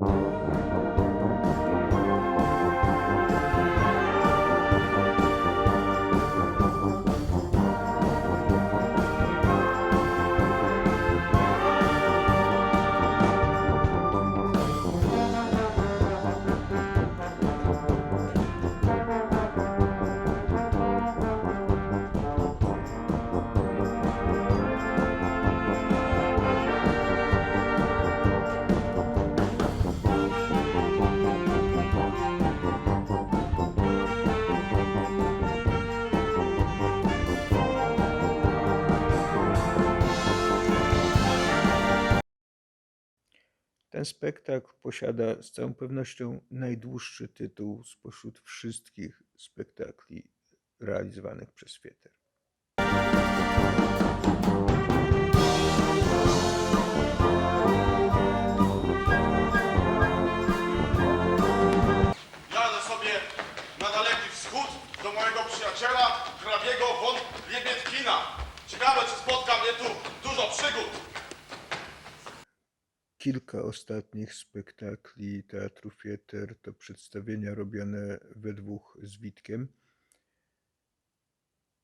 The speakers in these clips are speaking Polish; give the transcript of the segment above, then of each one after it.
you Ten spektakl posiada z całą pewnością najdłuższy tytuł spośród wszystkich spektakli realizowanych przez Fieter. Jadę sobie na daleki wschód do mojego przyjaciela, hrabiego von Liebietkina. Ciekawe, czy spotka mnie tu dużo przygód. Kilka ostatnich spektakli Teatru Fieter to przedstawienia robione we dwóch z Witkiem.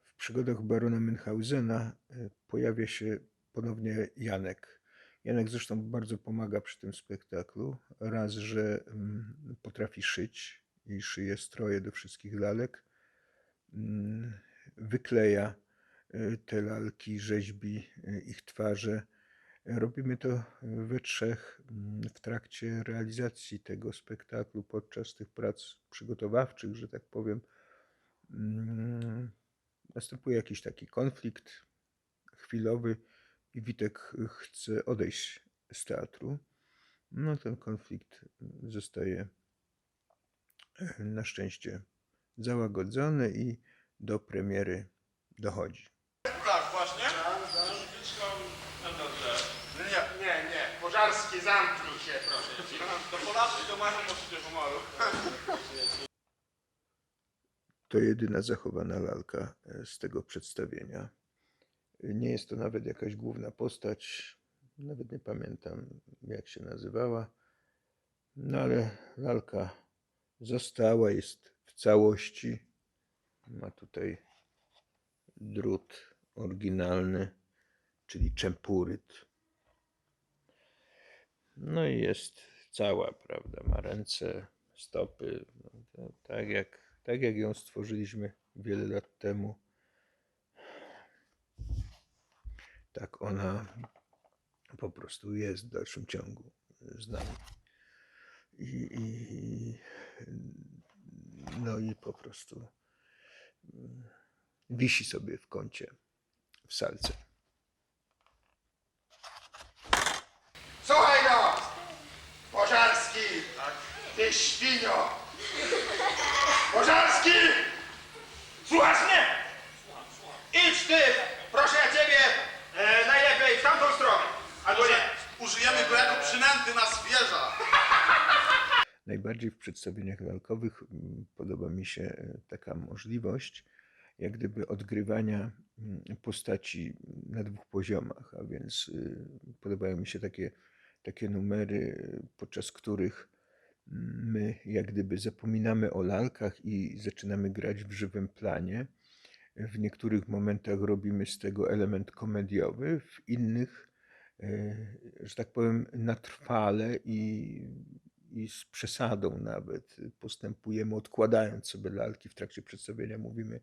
W przygodach barona Münchhausena e, pojawia się ponownie Janek. Janek zresztą bardzo pomaga przy tym spektaklu. Raz, że mm, potrafi szyć i szyje stroje do wszystkich lalek. Mm, Wykleja e, te lalki, rzeźbi e, ich twarze. Robimy to we trzech mm, w trakcie realizacji tego spektaklu, podczas tych prac przygotowawczych, że tak powiem. mm, Następuje jakiś taki konflikt chwilowy i Witek chce odejść z teatru. No, ten konflikt zostaje e, na szczęście załagodzony i do premiery dochodzi. Tak, właśnie. Nie, Nie, nie, Zamknij się, proszę cię. to Polacy to mają oczywiście pomalu. To jedyna zachowana lalka e, z tego przedstawienia. Nie jest to nawet jakaś główna postać, nawet nie pamiętam jak się nazywała, no ale lalka została, jest w całości. Ma tutaj drut oryginalny, czyli czempuryt. No i jest cała, prawda? Ma ręce, stopy, no, tak, jak, tak jak ją stworzyliśmy wiele lat temu. Tak ona po prostu jest w dalszym ciągu z nami. I, i, no i po prostu mm, wisi sobie w kącie w salce. Ty świnio! Pożarski! Słuchasz mnie? Idź ty! Proszę ja ciebie! E, najlepiej w tamtą stronę! Albo nie! Użyjemy go jako przynęty na zwierza. Najbardziej w przedstawieniach lalkowych mm, podoba mi się e, taka możliwość, jak gdyby odgrywania mm, postaci na dwóch poziomach, a więc y, podobają mi się takie, takie numery, podczas których my jak gdyby zapominamy o lalkach i zaczynamy grać w żywym planie. W niektórych momentach robimy z tego element komediowy, w innych, e, że tak powiem, na trwale i, i z przesadą nawet postępujemy, odkładając sobie lalki w trakcie przedstawienia, mówimy,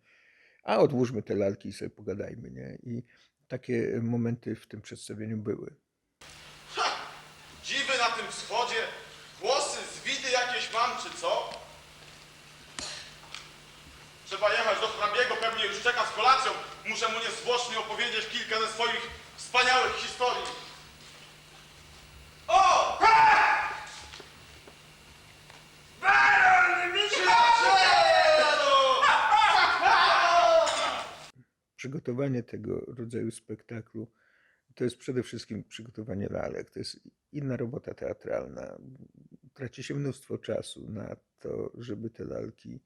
a odłóżmy te lalki i sobie pogadajmy, nie? I takie momenty w tym przedstawieniu były. Dziwy na tym wschodzie, włosy, zwidy jakieś mam, czy co? Trzeba jechać do hrabiego, pewnie już czeka z kolacją. Muszę mu niezwłocznie opowiedzieć kilka ze swoich wspaniałych historii. O! Baron! Przygotowanie tego rodzaju spektaklu to jest przede wszystkim przygotowanie lalek. To jest inna robota teatralna. Traci się mnóstwo czasu na to, żeby te lalki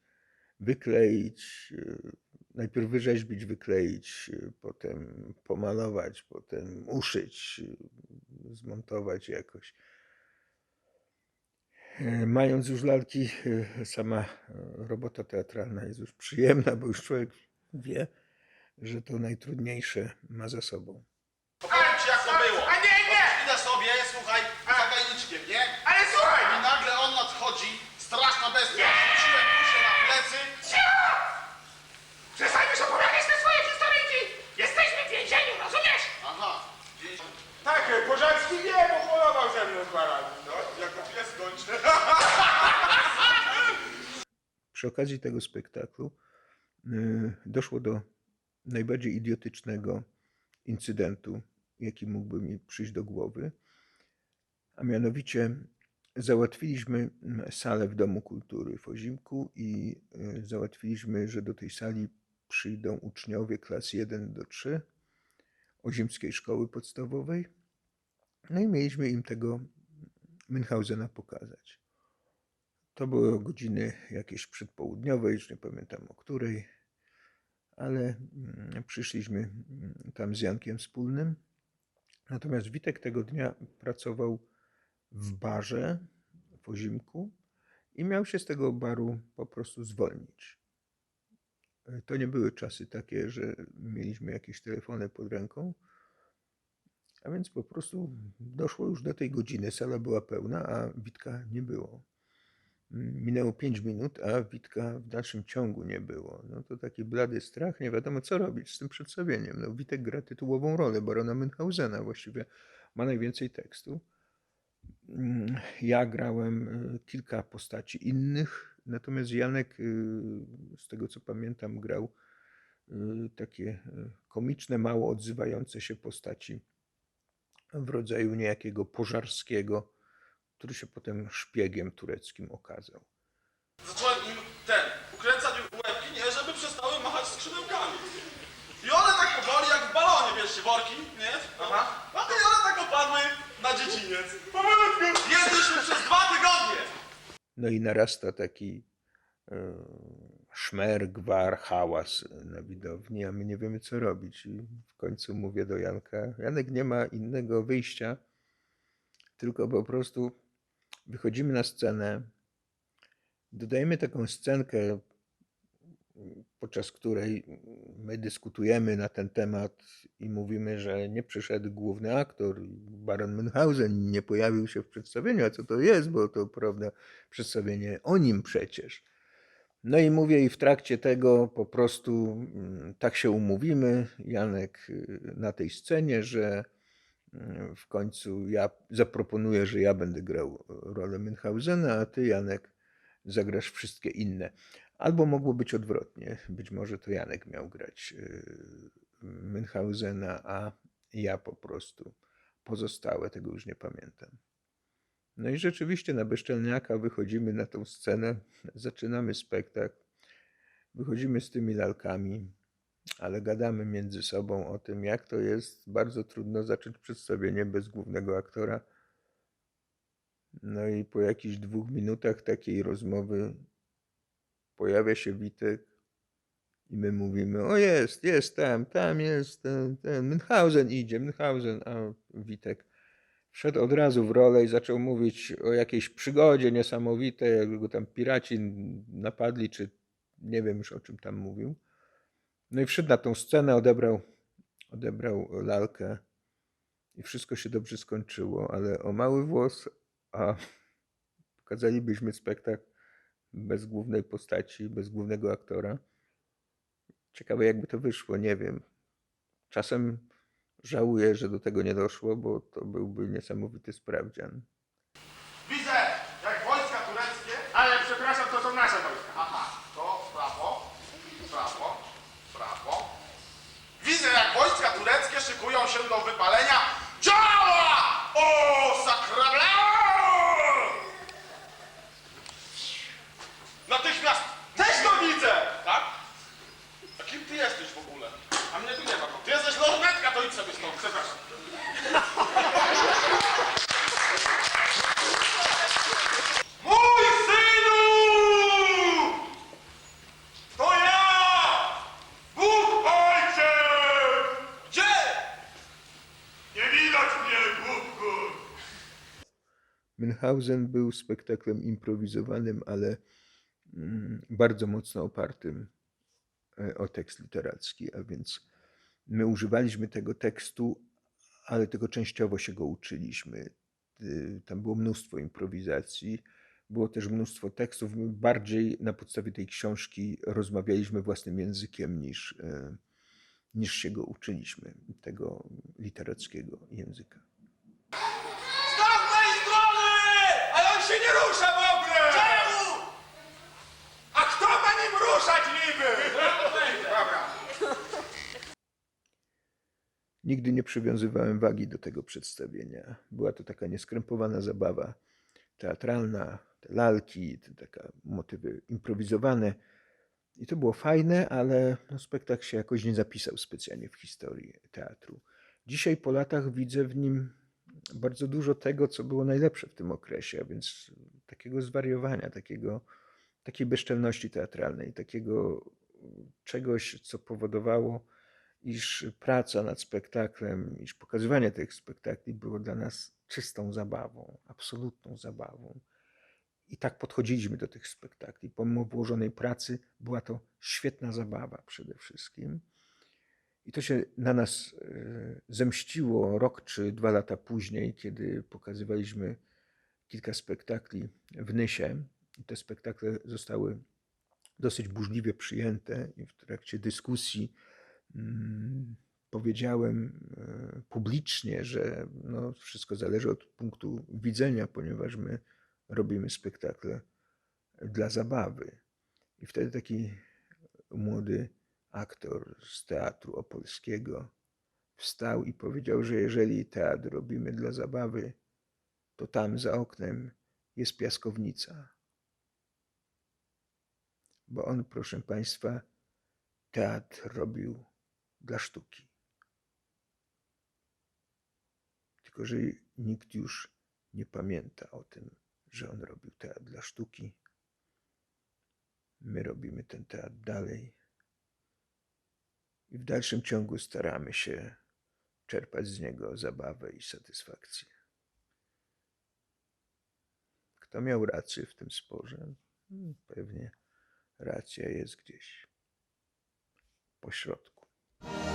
wykleić, yy, najpierw wyrzeźbić, wykleić, yy, potem pomalować, potem uszyć, yy, zmontować jakoś. E, Mając już lalki, sama robota teatralna jest już przyjemna, bo już człowiek wie, że to najtrudniejsze ma za sobą. Powiem ci jak to było. A nie, nie! Idę sobie, słuchaj, za gajniczkiem, nie? Ale słuchaj! I nagle on nadchodzi, straszna bestia. Rzuciłem mu się na plecy. Cicho! Przestaniesz opowiadać te swoje historyjki! Jesteśmy w więzieniu, rozumiesz? Aha. Tak, Pożarski nie, bo polował ze mną dwa razy. No, jak to pies kończy. Przy okazji tego spektaklu y, doszło do najbardziej idiotycznego incydentu, jaki mógłby mi przyjść do głowy. A mianowicie załatwiliśmy salę w Domu Kultury w Ozimku i y, załatwiliśmy, że do tej sali przyjdą uczniowie klas 1 do 3 Ozimskiej Szkoły Podstawowej. No i mieliśmy im tego Münchausena pokazać. To były godziny jakieś przedpołudniowe, już nie pamiętam o której, ale mm, przyszliśmy mm, tam z Jankiem Wspólnym. Natomiast Witek tego dnia pracował w barze w Ozimku i miał się z tego baru po prostu zwolnić. E, To nie były czasy takie, że mieliśmy jakieś telefony pod ręką, a więc po prostu doszło już do tej godziny, sala była pełna, a Witka nie było. Minęło 5 minut, a Witka w dalszym ciągu nie było. No to taki blady strach, nie wiadomo co robić z tym przedstawieniem. No, Witek gra tytułową rolę barona Münchausena, właściwie ma najwięcej tekstu. Mm, Ja grałem y, kilka postaci innych, natomiast Janek, y, z tego co pamiętam, grał y, takie komiczne, mało odzywające się postaci w rodzaju niejakiego pożarskiego, który się potem szpiegiem tureckim okazał. Zacząłem im ten, ukręcać łebki, nie, żeby przestały machać skrzydełkami. I one tak powoli, jak w balonie, wiesz, worki, nie? Aha. A i one tak opadły na dziedziniec. Powolutku. Jedliśmy przez dwa tygodnie. No i narasta taki e, szmer, gwar, hałas na widowni, a my nie wiemy co robić. I w końcu mówię do Janka, Janek nie ma innego wyjścia, tylko po prostu wychodzimy na scenę, dodajemy taką scenkę, podczas której my dyskutujemy na ten temat i mówimy, że nie przyszedł główny aktor, Baron Münchhausen nie pojawił się w przedstawieniu, a co to jest, bo to prawda, przedstawienie o nim przecież. No i mówię, i w trakcie tego po prostu mm, tak się umówimy, Janek, y, na tej scenie, że w końcu ja zaproponuję, że ja będę grał rolę Münchhausena, a ty, Janek, zagrasz wszystkie inne. Albo mogło być odwrotnie. Być może to Janek miał grać y, Münchhausena, a ja po prostu pozostałe, tego już nie pamiętam. No i rzeczywiście na Bezczelniaka wychodzimy na tą scenę, zaczynamy spektakl, wychodzimy z tymi lalkami, ale gadamy między sobą o tym, jak to jest bardzo trudno zacząć przedstawienie bez głównego aktora. No i po jakichś dwóch minutach takiej rozmowy pojawia się Witek i my mówimy, o jest, jest tam, tam jest, ten, ten Münchhausen idzie, Münchhausen, a Witek wszedł od razu w rolę i zaczął mówić o jakiejś przygodzie niesamowitej, jak go tam piraci napadli, czy nie wiem już o czym tam mówił. No i wszedł na tą scenę, odebrał, odebrał lalkę i wszystko się dobrze skończyło, ale o mały włos, a pokazalibyśmy spektakl bez głównej postaci, bez głównego aktora. Ciekawe jakby to wyszło, nie wiem. Czasem żałuję, że do tego nie doszło, bo to byłby niesamowity sprawdzian. Widzę, jak wojska tureckie Ale przepraszam, to są nasze wojska. Aha, to w prawo, w prawo, w prawo. Widzę, jak wojska tureckie szykują się do wypalenia działa! O, sakrable! Natychmiast też to widzę! Tak? A kim ty jesteś w ogóle? A mnie tu nie ma. Ty jesteś lornetka, to idź sobie stąd, przepraszam. Münchhausen był spektaklem improwizowanym, ale mm, bardzo mocno opartym e, o tekst literacki, a więc my używaliśmy tego tekstu, ale tylko częściowo się go uczyliśmy. Tam było mnóstwo improwizacji, było też mnóstwo tekstów. My bardziej na podstawie tej książki rozmawialiśmy własnym językiem niż, e, niż się go uczyliśmy, tego literackiego języka. Z tamtej strony! Ale on się nie rusza w ogóle! Czemu? A kto ma nim ruszać niby? Dobra. Nigdy nie przywiązywałem wagi do tego przedstawienia. Była to taka nieskrępowana zabawa teatralna, te lalki, te taka motywy improwizowane. I to było fajne, ale no, spektakl się jakoś nie zapisał specjalnie w historii teatru. Dzisiaj po latach widzę w nim bardzo dużo tego, co było najlepsze w tym okresie, a więc takiego zwariowania, takiego, takiej bezczelności teatralnej, takiego czegoś, co powodowało, iż praca nad spektaklem, iż pokazywanie tych spektakli było dla nas czystą zabawą, absolutną zabawą. I tak podchodziliśmy do tych spektakli. Pomimo włożonej pracy, była to świetna zabawa przede wszystkim. I to się na nas e, zemściło rok czy dwa lata później, kiedy pokazywaliśmy kilka spektakli w Nysie. I te spektakle zostały dosyć burzliwie przyjęte i w trakcie dyskusji powiedziałem e, publicznie, że no, wszystko zależy od punktu widzenia, ponieważ my robimy spektakle dla zabawy. I wtedy taki młody aktor z teatru opolskiego wstał i powiedział, że jeżeli teatr robimy dla zabawy, to tam za oknem jest piaskownica. Bo on, proszę Państwa, teatr robił dla sztuki. Tylko, że nikt już nie pamięta o tym, że on robił teatr dla sztuki. My robimy ten teatr dalej i w dalszym ciągu staramy się czerpać z niego zabawę i satysfakcję. Kto miał rację w tym sporze? Hmm, Pewnie racja jest gdzieś po Ah!